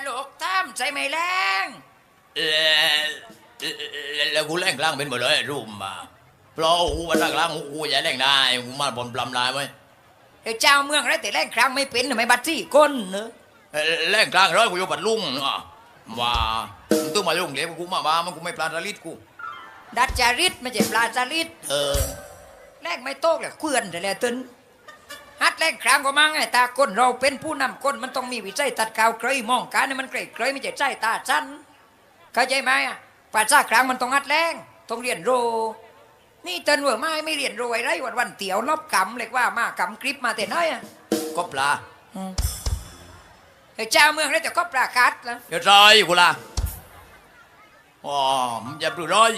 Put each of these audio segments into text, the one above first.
ไม่แรงแล้วแล้วกูแรงกลางเป็นหมดเลยรูมมาเพราะกูมาตั้งกลางกูจะแรงได้กูมาบนปลำลายไหมเดี๋ยวเจ้าเมืองไรแต่แรงครั้งไม่เป็นทำไมบัตรที่ก้นเนอะแรงกลางร้อยกูอยู่ปัดลุงอะว่ามึงต้องมาลุงเดี๋ยวกูมาบ้ามันกูไม่ปลาทะลิดกูดัดจาริตไม่ใช่ปลาจาริตเออแรงไม่โตกเลยเคลื่อนแต่แล้วตึน ฮัดแรงครั้งก็มั่งไงตาก้นเราเป็นผู้นำก้นมันต้องมีวิจัยตัดข่าวเคยมองการนี่มันเกรยเคยไม่ใช่ใจตาสั้นเข้าใจไหมอะภาษาครั้งมันต้องฮัดแรงต้องเรียนรู้นี่เตินเวอร์ไม่ไม่เรียนรู้ไอ้ไรวันวันๆเตี๋ยวรอบกำเรียกว่ามากำคลิปมาแต่น้อยอะก็ปลาไอ้เจ้าเมืองแล้วจะก็ประกาศแล้วเดี๋ยวใจกูละอ๋อมันจะปลุกร้อย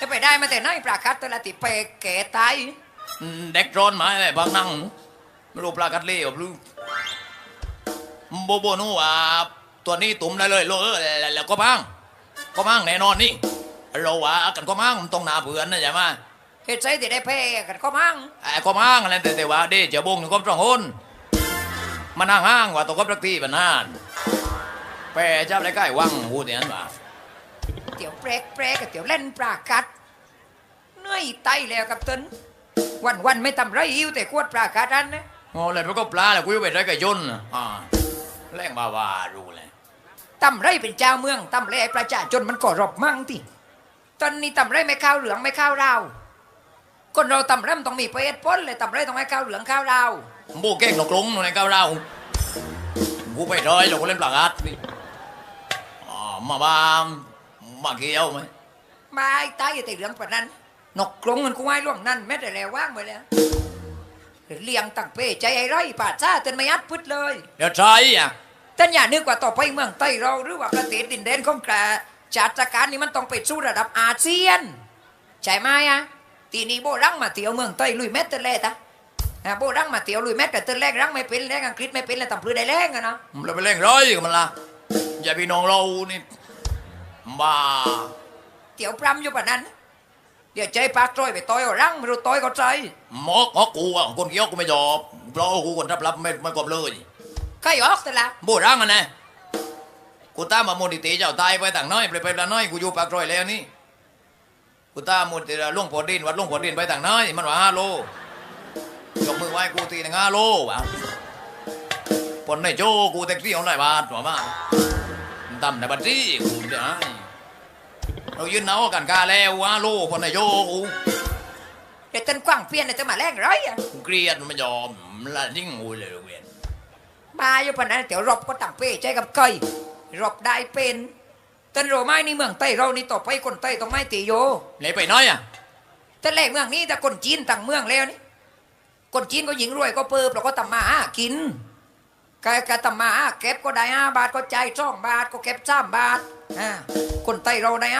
จะไปได้มาแต่น้อยประกาศตัวละติไปแก่ตายเด็กร้อนมาไอ้บางนั่ง ไม่รู้ปลากัดเล่หรือโบโบนู่อะตัวนี้ตุ่มได้เลยโลเออแล้วแล้วก็มั่งก็มั่งแน่นอนนี่เราว่ากันก็มั่งมันต้องหนาเผื่อนนะใช่ไหมเหตุใจที่ได้แพ้กันก็มั่งไอ้ก็มั่งอะไรแต่แต่ว่าเด้เจ้าบงอยู่ก็ตรองหนมันห่างห้างกว่าตัวก็รักที่ปนานแปรเจ้าไรใกล้วังพูดอย่างนั้นว่าเตี๋ยวแปรกแปรกับเตี๋ยวเล่นประกาศเหนื่อยไตแล้วกับตึนวันวันๆไม่ทำไรหิวแต่ขวดประกาศนั้นนะ โอ้เลยมันก็ปลาแหละกูจะไปได้กับยนต์น่ะอ่าแรงบาว่ารู้เลยทำไรเป็นเจ้าเมืองทำไรให้ประชาชนมันก็รบมั่งที่ตอนนี้ทำไรไม่ข้าวเหลืองไม่ข้าวราวคนเราทำไรมันต้องมีประเภทพ้นเลยทำไรต้องให้ข้าวเหลืองข้าวราวโบเก้งนกลงในก้าวเรากูไปร้อยเราก็เล่นปลากัดนี่อ๋อมาบ้ามมาเกี่ยวไหมมาไอ้ตายอย่าแต่เหลืองปานนั้นนกกรงมันกูให้ล่วงนั่นแม้แต่แล้วว่างไปแล้ว เลี้ยงตั้งเป้ใจไอ้ไรป่าซ่าเต้นไม่ยัดพึดเลยเดี๋ยวใช่อะเต้นอย่านึกว่าต่อไปเมืองใต้เราหรือว่าประเทศดินแดนของกระชาติการนี้มันต้องไปสู่ระดับอาเซียน ใช่ไหมอะทีนี้โบรังมาเที่ยวเมืองใต้ลุยเม็ดเต้นแรกอะอะโบรังมาเที่ยวลุยเม็ดแต่เต้นแรกรังไม่เป็นแรงอังกฤษไม่เป็นแล้วทำพลือได้แรงอะนะเราไปเล่นร้อยกับมันละอย่าพี่น้องเรานี่บ้าเที่ยวปรำอยู่ปะนั้น เดี๋ยวใจปากจ้อยไปต่อยเอารังไม่รู้ต่อยก็ใจหมอกหอกกูอะคนเกี้ยวกูไม่ยอมเพราะกูคนรับรับไม่ไม่กบเลยใครออกแต่ละโบรังอะนะกูตามมามูลนิธิเจ้าตายไปต่างน้อยไปไปละน้อยกูอยู่ปากรอยแล้วนี่กูตามมูลนิธิหลวงพอดินวัดหลวงพอดินไปต่างน้อยมันว่าห้าโลยกมือไหว้กูทีหนึงห้าโลว่ะปนในโจกูแท็กซี่เอาหน่อยบาทว่ามาตำในบัตรซี่กูจะให้ เรายืนเอากันกาแล้วห้าโลปนในโจกูเดี๋ยวเต้นกว้างเพี้ยนเดี๋ยวจะมาแรงไรอะกูเกลียดมันไม่ยอมละยิ่งกูเลยเวียนมาอยู่ปะนั้นเดี๋ยวรบก็ตั้งเป้ใจกับใครรบได้เป็นเต้นโรไม้นี่เมืองใต้เรานี่ต่อไปคนใต้ต้องไม่ตีโยเลยไปน้อยอะแต่แรกเมืองนี้แต่คนจีนต่างเมืองแล้วนี่คนจีนก็หญิงรวยก็เปิบแล้วก็ทำมาหากินกกทำมาหาเก็บก็ได้ห้าบาทก็จ่ายสองบาทก็เก็บสามบาทอ่าคนไต้เราได้